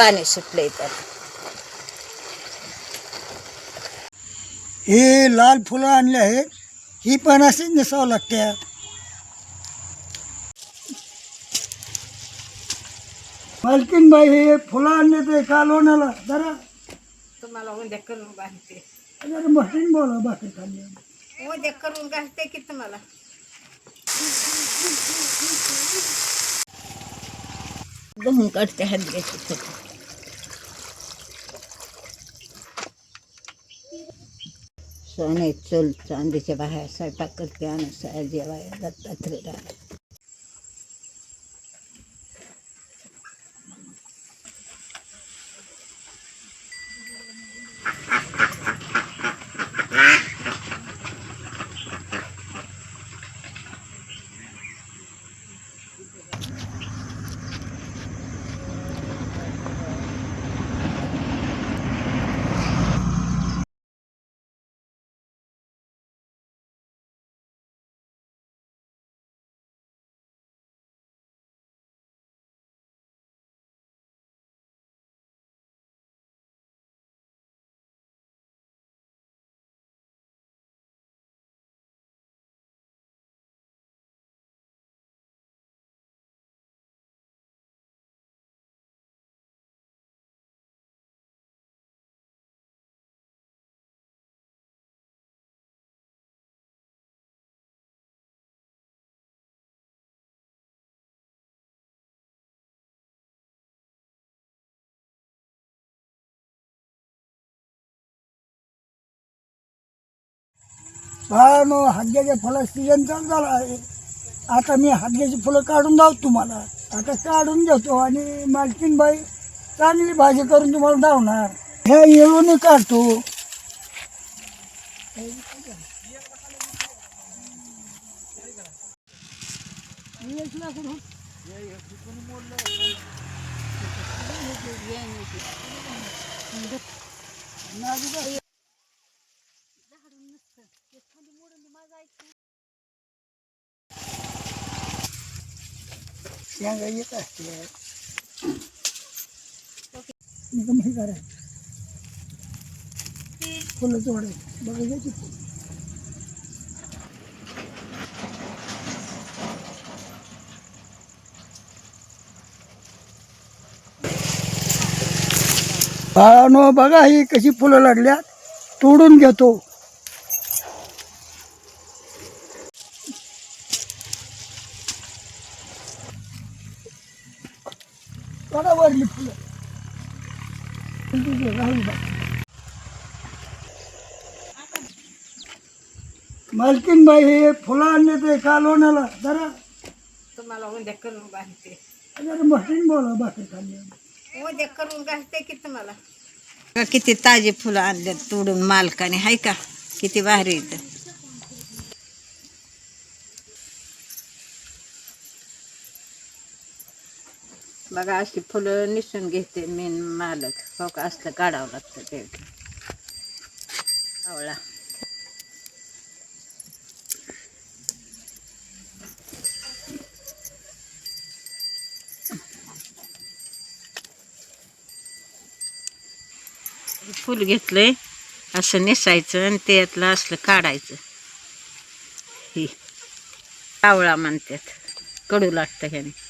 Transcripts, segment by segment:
पाणी सुटलंय तर हे लाल फुलं आणले आहेत ही पण अशीच नेसावं लागते. मालकीन बाई हे फुलं आणले ते का लोणाला जरा. तुम्हाला उद्या करून घालते. जरा मशीन बोला बाकी खाल्ली उद्या करून घालते की तुम्हाला? काढते हलग्याची सोने चल चांदीच्या बाहेर स्वयंपाक करते आणि साया जेवाय दत्तात्रेला हद्द्याच्या फुला फुलं सीजन चालू झाला आहे. आता मी हद्द्याची फुलं काढून जाऊ तुम्हाला. आता काढून देतो आणि मालकीन बाई चांगली भाजी करून तुम्हाला धावणार हे येळून काढतो. शेंगा येत असते मी तर फुलं तोडायची बघा याची फुलं बाळानो बघा ही कशी फुलं लागल्यात. तोडून घेतो. बघा वरली फुलं तुझे राहून बघ. मालकीन बाई हे फुलं आणले ते का लोणाला जरा. तुम्हाला उद्या करून घालते जरा मशीन बोला बाकी उद्या करून घालते की तुम्हाला? किती ताजी फुलं आणले तोडून मालकाने हाय का? किती भारी इथं बघा अशी फुलं निसून घेते मी मालक. हो का असलं काढावं लागतं ते. आवळा. फुल घेतलंय असं नेसायचं आणि त्यातलं असलं काढायचं. ही. आवळा म्हणतात. कडू लागतं ह्याने.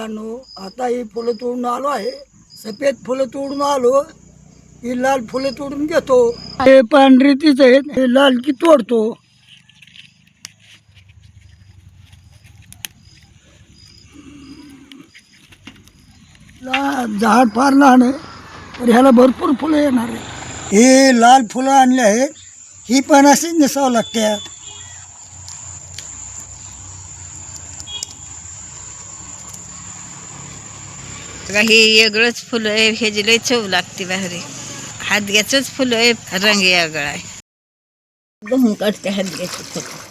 आता ही फुलं तोडून आलो आहे. सफेद फुलं तोडून आलो. ही लाल फुलं तोडून घेतो. हे पांढरी तीच आहेत हे लाल की तोडतो. झाड फार लहान आहे तर ह्याला भरपूर फुलं येणार आहे. हे लाल फुलं आणले आहेत. ही पण अशीच नेसावं लागते. बघा हे वेगळंच फुलं आहे ह्याची लय चव लागते बाहेर. हातग्याचंच फुलं आहे रंग वेगळा आहे. गहून काढते हातग्याचं फुलं.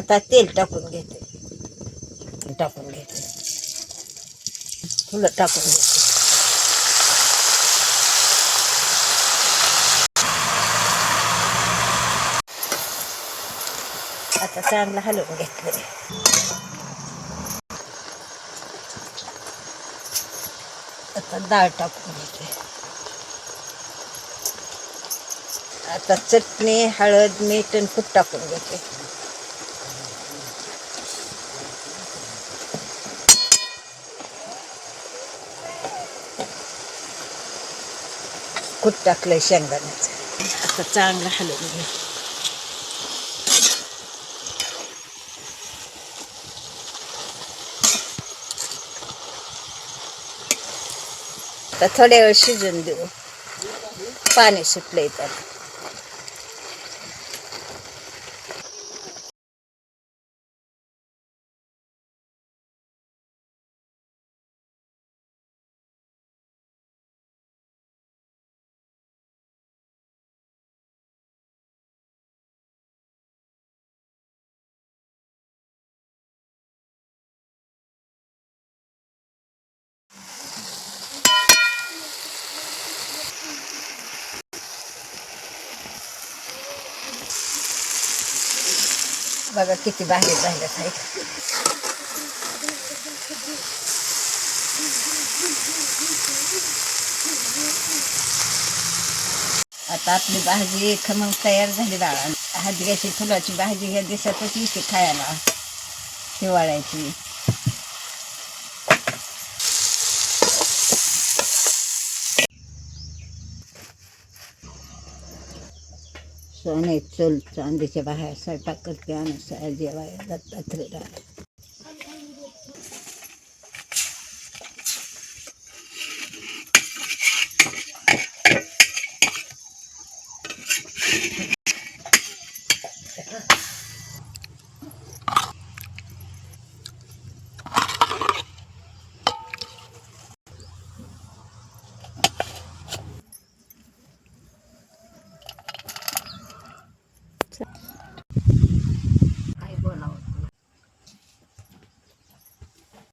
आता तेल टाकून घेते. टाकून घेते. फुलं टाकून घेते. आता चांगलं हलवून घेतलं आता डाळ टाकून घेते. आता चटणी हळद मीठ आणि खूप टाकून घेते. खूप टाकलं आहे शेंगदाण्याचं. आता चांगलं हलवून घे. आता थोड्या वेळ शिजून देऊ. पाणी सुटलं त्याला बघा किती बाहेर झाल्यात आहे आता आपली भाजी खमंग तयार झाली बाळा हादग्याची फुलाची भाजी ह्या दिवसातच येते खायला. हिवाळ्याची. सोने चल चांदीच्या बाहेर स्वयंपाक करते आणि जेवायला दत्तात्रेला